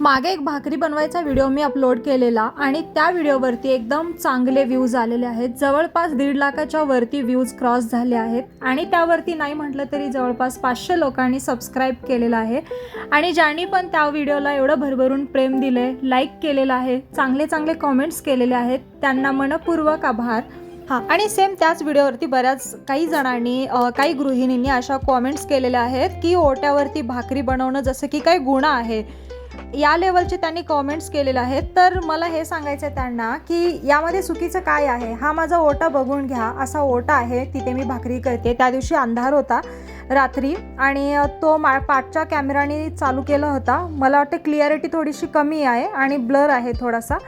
मागे एक भाकरी बनवायचा व्हिडिओ मी अपलोड केलेला आणि त्या व्हिडिओवरती एकदम चांगले व्ह्यूज आलेले आहेत. जवळपास दीड लाखाच्या वरती व्ह्यूज क्रॉस झाले आहेत. आणि त्यावरती नाही म्हटलं तरी जवळपास पाचशे लोकांनी सबस्क्राईब केलेलं आहे. आणि ज्यांनी पण त्या व्हिडिओला एवढं भरभरून प्रेम दिले लाईक केलेलं आहे चांगले चांगले कॉमेंट्स केलेले आहेत त्यांना मनपूर्वक आभार. हां. आणि सेम त्याच व्हिडिओवरती बऱ्याच काही जणांनी काही गृहिणींनी अशा कॉमेंट्स केलेल्या आहेत की ओट्यावरती भाकरी बनवणं जसं की काही गुन्हा आहे. या लेवलचे त्यांनी कॉमेंट्स केलेले आहेत. तर मला हे सांगायचं आहे त्यांना की यामध्ये चुकीचं काय आहे? हा माझा ओटा बघून घ्या. असा ओटा आहे तिथे मी भाकरी करते. त्या दिवशी अंधार होता रात्री आणि तो मा पाठच्या कॅमेराने चालू केला होता. मला वाटते क्लिअरिटी थोडीशी कमी आहे आणि ब्लर आहे थोडासा.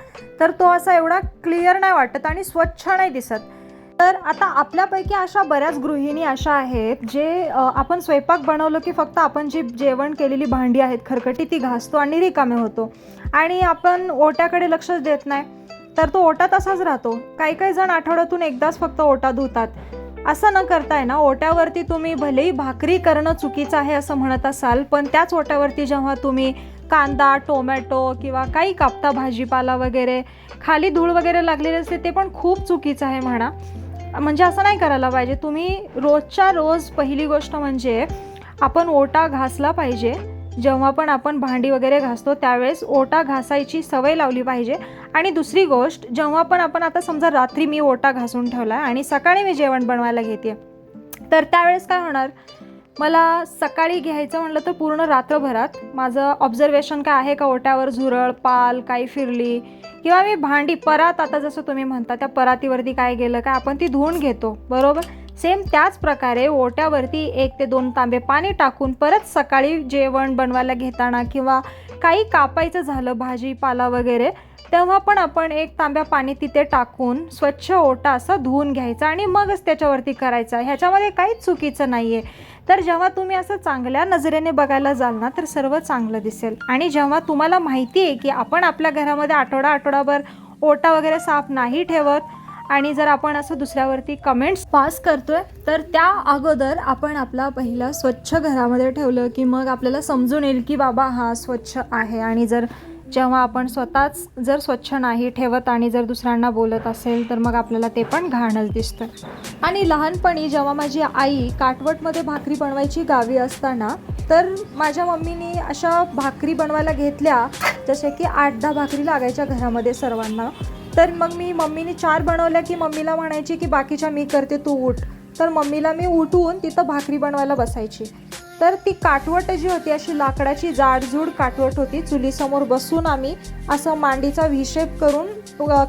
तर तो असा एवढा क्लिअर नाही वाटत आणि स्वच्छ नाही दिसत. तर आता आपल्यापैकी अशा बऱ्याच गृहिणी अशा आहेत जे आपण स्वयंपाक बनवलो की फक्त आपण जी जेवण केलेली भांडी आहेत खरकटी ती घासतो आणि रिकामे होतो. आणि आपण ओट्याकडे लक्षच देत नाही तर तो ओटा तसाच राहतो. काही काही जण आठवड्यातून एकदाच फक्त ओटा धुतात. असं न करताय ना ओट्यावरती तुम्ही भलेही भाकरी करणं चुकीचं आहे असं म्हणत असाल पण त्याच ओट्यावरती जेव्हा तुम्ही कांदा टोमॅटो किंवा काही कापता भाजीपाला वगैरे खाली धूळ वगैरे लागलेली असते ते पण खूप चुकीचं आहे म्हणा. म्हणजे असं नाही करायला पाहिजे. तुम्ही रोजच्या रोज पहिली गोष्ट म्हणजे आपण ओटा घासला पाहिजे. जेव्हा पण आपण भांडी वगैरे घासतो त्यावेळेस ओटा घासायची सवय लावली पाहिजे. आणि दुसरी गोष्ट जेव्हा पण आपण आता समजा रात्री मी ओटा घासून ठेवला आणि सकाळी मी जेवण बनवायला घेते तर त्यावेळेस काय होणार? मला सकाळी घ्यायचं म्हटलं तर पूर्ण रात्रभरात माझं ऑब्झर्वेशन काय आहे का ओट्यावर झुरळ पाल काही फिरली? किंवा मी भांडी परात आता जसं तुम्ही म्हणता त्या परातीवरती काय गेलं काय आपण ती धुवून घेतो बरोबर? सेम त्याच प्रकारे ओट्यावरती एक ते दोन तांबे पाणी टाकून परत सकाळी जेवण बनवायला घेताना किंवा काही कापायचं झालं भाजीपाला वगैरे तेव्हा पण आपण एक तांब्या पाणी तिथे टाकून स्वच्छ ओटा असा धुवून घ्यायचा आणि मगच त्याच्यावरती करायचा. ह्याच्यामध्ये काहीच चुकीचं नाही आहे तर जेव्हा तुम्ही असं चांगल्या नजरेने बघायला जाल ना तर सर्व चांगलं दिसेल. आणि जेव्हा तुम्हाला माहिती आहे की आपण आपल्या घरामध्ये आठवडा आठवडाभर ओटा वगैरे साफ नाही ठेवत आणि जर आपण असं दुसऱ्यावरती कमेंट्स पास करतोय तर त्या अगोदर आपण आपला पहिला स्वच्छ घरामध्ये ठेवलं की मग आपल्याला समजून येईल की बाबा हा स्वच्छ आहे. आणि जर जेव्हा आपण स्वतःच जर स्वच्छ नाही ठेवत आणि जर दुसऱ्यांना बोलत असेल तर मग आपल्याला ते पण घाणच दिसतं. आणि लहानपणी जेव्हा माझी आई काटवटमध्ये भाकरी बनवायची गावी असताना तर माझ्या मम्मीनी अशा भाकरी बनवायला घेतल्या जसे की आठ दहा भाकरी लागायच्या घरामध्ये सर्वांना. तर मग मी मम्मीने चार बनवल्या की मम्मीला म्हणायची की बाकीच्या मी करते तू उठ. तर मम्मीला मी उठवून तिथं भाकरी बनवायला बसायची. तर ती काटवट जी होती अशी लाकडाची जाडजूड काटवट होती चुलीसमोर बसून आम्ही असं मांडीचा व्हिशेप करून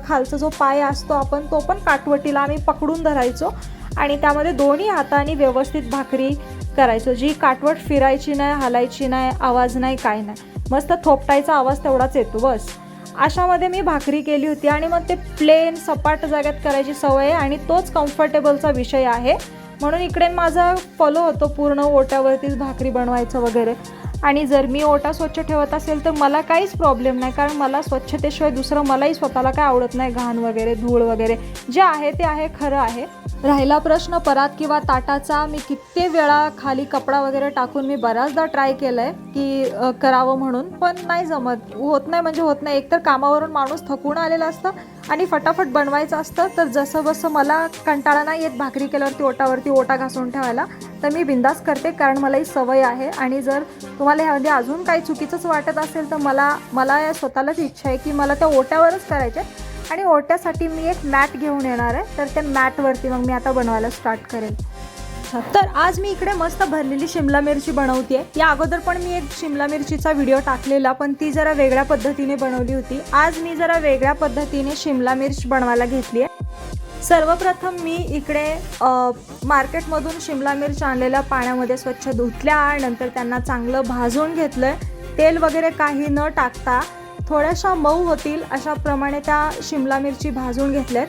खालचा जो पाय असतो आपण तो पण काटवटीला आम्ही पकडून धरायचो. आणि त्यामध्ये दोन्ही हाताने व्यवस्थित भाकरी करायचो. जी काटवट फिरायची नाही हालायची नाही आवाज नाही काय नाही. मस्त थोपटायचा आवाज तेवढाच येतो बस. अशामध्ये मी भाकरी केली होती आणि मग ते प्लेन सपाट जाग्यात करायची सवय आहे आणि तोच कम्फर्टेबलचा विषय आहे. म्हणून इकडे माझा फॉलो होतो पूर्ण ओट्यावरतीच भाकरी बनवायचं वगैरे. आणि जर मी ओटा स्वच्छ ठेवत असेल तर मला काहीच प्रॉब्लेम नाही कारण मला स्वच्छतेशिवाय दुसरं मलाही स्वतःला काय आवडत नाही घाण वगैरे धूळ वगैरे. जे आहे ते आहे खरं आहे. राहिला प्रश्न परात किंवा ताटाचा मी कित्येक वेळा खाली कपडा वगैरे टाकून मी बऱ्याचदा ट्राय केलं आहे की करावं म्हणून पण नाही जमत. होत नाही म्हणजे होत नाही. एकतर कामावरून माणूस थकून आलेला असतं आणि फटाफट बनवायचं असतं तर जसं बसं मला कंटाळा नाही येत भाकरी केल्यावरती ओटावरती ओटा घासून ठेवायला तर मी बिंदास करते कारण मला ही सवय आहे. आणि जर तुम्हाला ह्यामध्ये अजून काही चुकीचंच वाटत असेल तर मला मला या स्वतःलाच इच्छा आहे की मला त्या ओट्यावरच करायचे आणि ओट्यासाठी मी एक मॅट घेऊन येणार आहे तर त्या मॅटवरती मग मी आता बनवायला स्टार्ट करेन तर आज मी इकडे मस्त भरलेली शिमला मिरची बनवते या अगोदर पण मी एक शिमला मिरचीचा व्हिडिओ टाकलेला पण ती जरा वेगळ्या पद्धतीने बनवली होती. आज मी जरा वेगळ्या पद्धतीने शिमला मिर्च बनवायला घेतली आहे सर्वप्रथम मी इकडे मार्केटमधून शिमला मिर्च आणलेल्या पाण्यामध्ये स्वच्छ धुतल्या नंतर त्यांना चांगलं भाजून घेतलं तेल वगैरे काही न टाकता थोड्याशा मऊ होतील अशाप्रमाणे त्या शिमला मिरची भाजून घेतल्यात.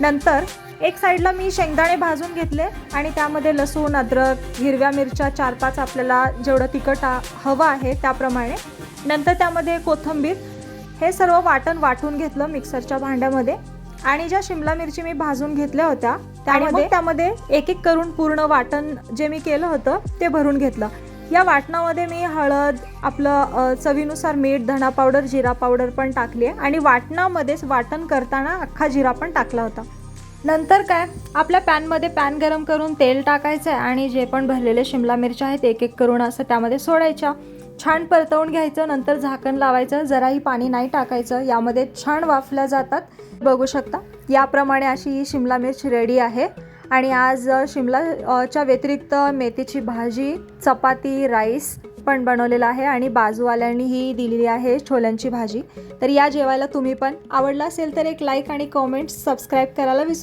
नंतर एक साईडला मी शेंगदाणे भाजून घेतले आणि त्यामध्ये लसूण अद्रक हिरव्या मिरच्या चार पाच आपल्याला जेवढं तिखट हवं आहे त्याप्रमाणे. नंतर त्यामध्ये कोथिंबीर. हे सर्व वाटण वाटून घेतलं मिक्सरच्या भांड्यामध्ये. आणि ज्या शिमला मिरची मी भाजून घेतल्या होत्या त्यामध्ये त्यामध्ये एक एक करून पूर्ण वाटण जे मी केलं होतं ते भरून घेतलं. या वाटणामध्ये मी हळद आपलं चवीनुसार मीठ धणा पावडर जिरा पावडर पण टाकली आहे. आणि वाटणामध्येच वाटण करताना अख्खा जिरा पण टाकला होता. नंतर काय? आपल्या पॅनमध्ये पॅन गरम करून तेल टाकायचं आहे आणि जे पण भरलेले शिमला मिरच्या आहेत एक एक करून असं त्यामध्ये सोडायच्या. छान परतवून घ्यायचं नंतर झाकण लावायचं जराही पाणी नाही टाकायचं यामध्ये छान वाफल्या जातात. बघू शकता याप्रमाणे अशी ही शिमला मिरची रेडी आहे. आणि आज शिमला च्या व्यतिरिक्त मेथीची भाजी चपाती राईस पण बनवलेला आहे आणि बाजूवाल्यांनी ही दिलेली आहे छोल्यांची भाजी. तर या जेवायला तुम्ही पण आवडला असेल तर एक लाईक आणि कॉमेंट सबस्क्राईब करायला विसरू